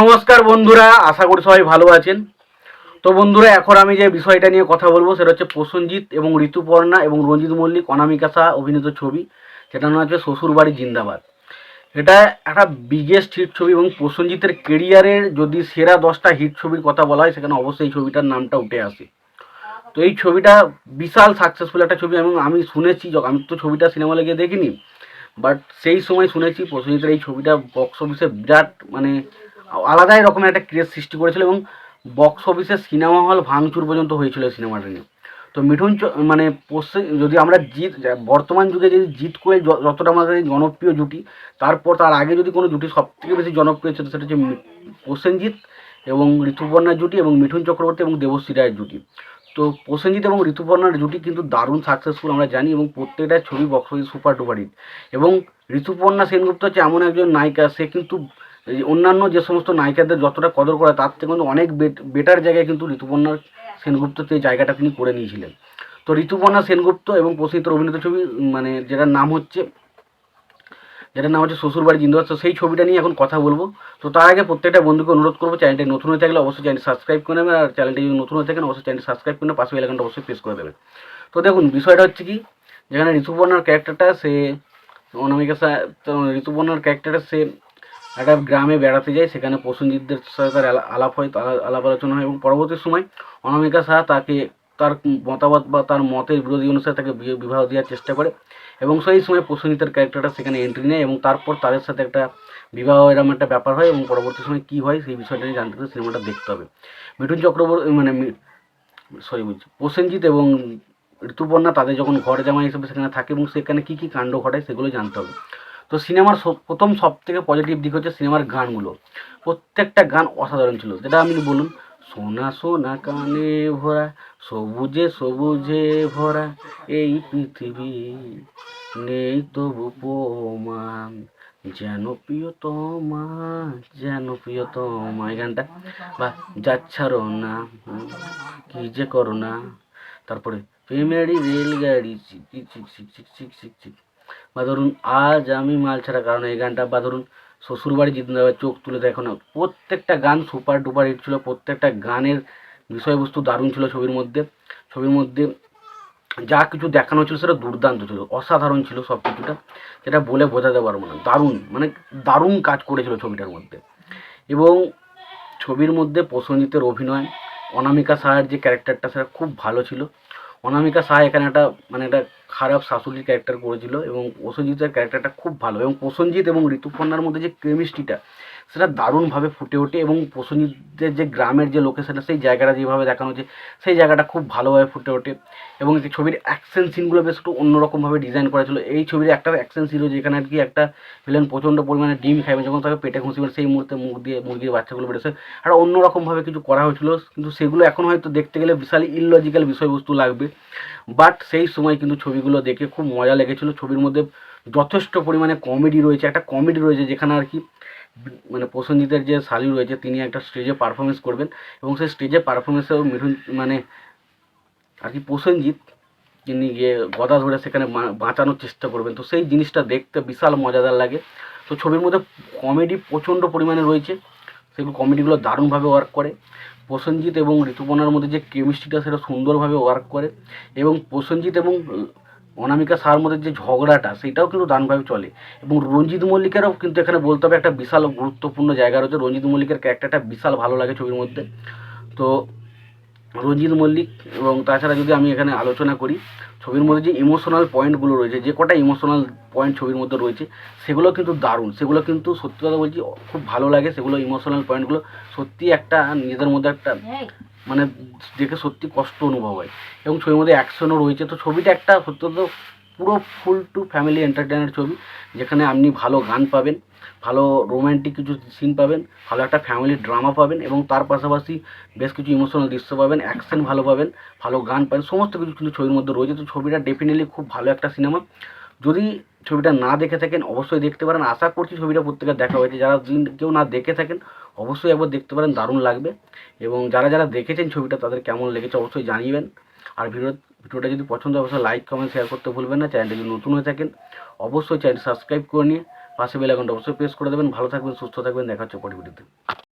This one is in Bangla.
নমস্কার বন্ধুরা, আশা করি সবাই ভালো আছেন। তো বন্ধুরা, এখন আমি যে বিষয়টা নিয়ে কথা বলব সেটা হচ্ছে প্রসেনজিৎ এবং ঋতুপর্ণা এবং রঞ্জিত মল্লিক, অনামিকা শাহ অভিনীত ছবি যেটা নাম হচ্ছে শ্বশুরবাড়ি জিন্দাবাদ। এটা একটা বিগেস্ট হিট ছবি এবং প্রসেনজিতের কেরিয়ারের যদি সেরা দশটা হিট ছবির কথা বলা হয়, সেখানে অবশ্যই এই ছবিটার নামটা উঠে আসে। তো এই ছবিটা বিশাল সাকসেসফুল একটা ছবি এবং আমি শুনেছি, যখন আমি তো ছবিটা সিনেমা লেগে দেখিনি বাট সেই সময় শুনেছি প্রসেনজিতের এই ছবিটা বক্স অফিসে বিরাট মানে আলাদাই রকমের একটা ক্রেজ সৃষ্টি করেছিল এবং বক্স অফিসে সিনেমা হল ভাঙচুর পর্যন্ত হয়েছিল সিনেমাটা নিয়ে। তো মিঠুন মানে পশ্চিম, যদি আমরা জিৎ বর্তমান যুগে যদি জিৎ কোয়েল যতটা আমাদের জনপ্রিয় জুটি, তারপর তার আগে যদি কোনো জুটি সব থেকে বেশি জনপ্রিয় ছিল, সেটা হচ্ছে প্রসেনজিৎ এবং ঋতুপর্ণার জুটি এবং মিঠুন চক্রবর্তী এবং দেবশ্রী রায়ের জুটি। তো প্রসেনজিৎ এবং ঋতুপর্ণার জুটি কিন্তু দারুণ সাকসেসফুল আমরা জানি এবং প্রত্যেকটা ছবি box office super duper hit এবং ঋতুপর্ণা সেনগুপ্ত হচ্ছে এমন একজন নায়িকা, সে কিন্তু এই অন্যান্য যে সমস্ত নায়িকাদের যতটা কদর করা তার থেকে কিন্তু অনেক বেটার জায়গায় কিন্তু ঋতুপর্ণা সেনগুপ্ত সেই জায়গাটা তিনি করে নিয়েছিলেন। তো ঋতুপর্ণা সেনগুপ্ত এবং প্রসেনজিতের অভিনীত ছবি মানে যেটার নাম হচ্ছে, যেটার নাম হচ্ছে শ্বশুরবাড়ি জিন্দাবাদ। তো সেই ছবিটা নিয়ে এখন কথা বলব। তো তার আগে প্রত্যেকটা বন্ধুকে অনুরোধ করব, চ্যানেলটি নতুন হয়ে থাকলে অবশ্যই চ্যানেল সাবস্ক্রাইব করে নেবেন, আর চ্যানেলটি যদি নতুন হয়ে থাকেন, অবশ্যই চ্যানেল সাবস্ক্রাইব করে পাশে এলাকাটা অবশ্যই প্রেস করে দেবেন। তো দেখুন, বিষয়টা হচ্ছে কি, যেখানে ঋতুপর্ণার ক্যারেক্টারটা সে অনামিকা ঋতুপর্ণার ক্যারেক্টারটা সে একটা গ্রামে বেড়াতে যায় সেখানে প্রসেনজিৎদের সাথে তার আলা- আলাপ হয় আলাপ আলোচনা হয় এবং পরবর্তী সময় অনামিকা শাহ তাকে তার মতামত বা তার মতের বিরোধী অনুসারে তাকে বিবাহ দেওয়ার চেষ্টা করে এবং সেই সময় প্রসেনজিতের ক্যারেক্টারটা সেখানে এন্ট্রি নেয় এবং তারপর তাদের সাথে একটা বিবাহ এরকম একটা ব্যাপার হয় এবং পরবর্তী সময় কী হয় সেই বিষয়টা নিয়ে জানতে সিনেমাটা দেখতে হবে। মিঠুন চক্রবর্তী মানে সরি বলছি, প্রসেনজিৎ এবং ঋতুপর্ণা তাদের যখন ঘর জামাই হিসেবে সেখানে থাকে এবং সেখানে কী কী কাণ্ড ঘটায় সেগুলো জানতে হবে। তো সিনেমার প্রথম সব থেকে পজিটিভ দিক হচ্ছে সিনেমার গানগুলো। প্রত্যেকটা গান অসাধারণ ছিল। যেটা আপনি বলুন, সোনা সোনা কানে ভরা, সবুজে সবুজে ভরা, এই পৃথিবী নেই তবু প্রমাণ। যেন প্রিয়তমা যেন প্রিয়তমা, এই গানটা। বা যাচ্ছারো না, কি যে করো না। তারপরে প্রেমেরই রেলগাড়ি চিক চিক চিক চিক চিক চিক বা ধরুন আজ আমি মাল ছাড়া, কারণ এই গানটা বা ধরুন শ্বশুরবাড়ি জিন্দাবাদ চোখ তুলে দেখো না, প্রত্যেকটা গান সুপার ডুপার হিট ছিল, প্রত্যেকটা গানের বিষয়বস্তু দারুণ ছিল ছবির মধ্যে। ছবির মধ্যে যা কিছু দেখানো ছিল সেটা দুর্দান্ত ছিল, অসাধারণ ছিল সব কিছুটা, যেটা বলে বোঝাতে পারব না। দারুণ মানে দারুণ কাজ করেছিল ছবিটার মধ্যে। এবং ছবির মধ্যে প্রসেনজিতের অভিনয়, অনামিকা সাহার যে ক্যারেক্টারটা সেটা খুব ভালো ছিল। অনামিকা শাহ এখানে একটা মানে একটা খারাপ শাশুড়ির ক্যারেক্টার করেছিল এবং প্রসেনজিতের ক্যারেক্টারটা খুব ভালো এবং প্রসেনজিৎ এবং ঋতুপর্ণার মধ্যে যে কেমিস্ট্রিটা সেটা দারুণভাবে ফুটে ওঠে এবং প্রসেনজিতের যে গ্রামের যে লোকেশনটা সেই জায়গাটা যেভাবে দেখানো হচ্ছে, সেই জায়গাটা খুব ভালোভাবে ফুটে ওঠে। এবং এই ছবির অ্যাকশন সিনগুলো বেশ একটু অন্যরকমভাবে ডিজাইন করা ছিল। এই ছবির একটা অ্যাকশন সিন যেখানে আর কি একটা ভিলেন প্রচণ্ড পরিমাণে ডিম খাইবে, যখন তাকে পেটে ঘুষিবে, সেই মুহূর্তে মুখ দিয়ে মুরগির বাচ্চাগুলো বেরোছে একটা অন্যরকমভাবে কিছু করা হয়েছিল, কিন্তু সেগুলো এখন হয়তো দেখতে গেলে বিশাল ইললজিক্যাল বিষয়বস্তু লাগবে। বাট সেই সময় কিন্তু ছবিগুলো দেখে খুব মজা লেগেছিল। ছবির মধ্যে যথেষ্ট পরিমাণে কমেডি রয়েছে, একটা কমেডি রয়েছে যেখানে আর কি মানে প্রসেনজিতের যে শালি রয়েছে, তিনি একটা স্টেজে পারফরমেন্স করবেন এবং সেই স্টেজে পারফরমেন্সেও মিঠুন মানে আর কি প্রসেনজিৎ তিনি গিয়ে গদা ধরে সেখানে বাঁচানোর চেষ্টা করবেন। তো সেই জিনিসটা দেখতে বিশাল মজাদার লাগে। তো ছবির মধ্যে কমেডি প্রচণ্ড পরিমাণে রয়েছে। সেগুলো কমেডিগুলো দারুণভাবে ওয়ার্ক করে। প্রসেনজিৎ এবং ঋতুপর্ণার মধ্যে যে কেমিস্ট্রিটা সেটা সুন্দরভাবে ওয়ার্ক করে। এবং প্রসেনজিৎ এবং অনামিকা সাহার মধ্যে যে ঝগড়াটা, সেটাও কিন্তু দারুণভাবে চলে। এবং রঞ্জিত মল্লিকেরও কিন্তু এখানে বলতে হবে একটা বিশাল গুরুত্বপূর্ণ জায়গা রয়েছে। রঞ্জিত মল্লিকের ক্যারেক্টারটা বিশাল ভালো লাগে ছবির মধ্যে। তো রঞ্জিত মল্লিক এবং তাছাড়া যদি আমি এখানে আলোচনা করি, ছবির মধ্যে যে ইমোশনাল পয়েন্টগুলো রয়েছে, যে কটা ইমোশনাল পয়েন্ট ছবির মধ্যে রয়েছে, সেগুলো কিন্তু দারুণ। সেগুলো কিন্তু সত্যি কথা বলছি, খুব ভালো লাগে সেগুলো ইমোশনাল পয়েন্টগুলো সত্যি একটা নিজেদের মধ্যে একটা মানে দেখে সত্যি কষ্ট অনুভব হয়। এবং ছবির মধ্যে অ্যাকশনও রয়েছে। তো ছবিটা একটা কথা পুরো ফুল টু ফ্যামিলি এন্টারটেনার ছবি, যেখানে আপনি ভালো গান পাবেন, ভালো রোম্যান্টিক কিছু সিন পাবেন, ভালো একটা ফ্যামিলি ড্রামা পাবেন এবং তার পাশাপাশি বেশ কিছু ইমোশনাল দৃশ্য পাবেন অ্যাকশন ভালো পাবেন, ভালো গান পাবেন, সমস্ত কিছু কিন্তু ছবির মধ্যে রয়েছে। তো ছবিটা ডেফিনেটলি খুব ভালো একটা সিনেমা যদি ছবিটা না দেখে থাকেন, অবশ্যই দেখতে পারেন। আশা করছি ছবিটা প্রত্যেকের দেখা হয়েছে। যারা যিনি- কেউ না দেখে থাকেন, অবশ্যই একবার দেখতে পারেন, দারুণ লাগবে। এবং যারা যারা দেখেছেন ছবিটা, তাদের কেমন লেগেছে অবশ্যই জানিবেন। আর ভিডিও, ভিডিওটা যদি পছন্দ অবশ্যই লাইক কমেন্ট শেয়ার করতে ভুলবেন না। চ্যানেলটা যদি নতুন হয়ে থাকেন, অবশ্যই চ্যানেল সাবস্ক্রাইব করে নিয়ে পাশে বেল আইকনটা অবশ্যই প্রেস করে দেবেন। ভালো থাকবেন, সুস্থ থাকবেন। দেখা হচ্ছে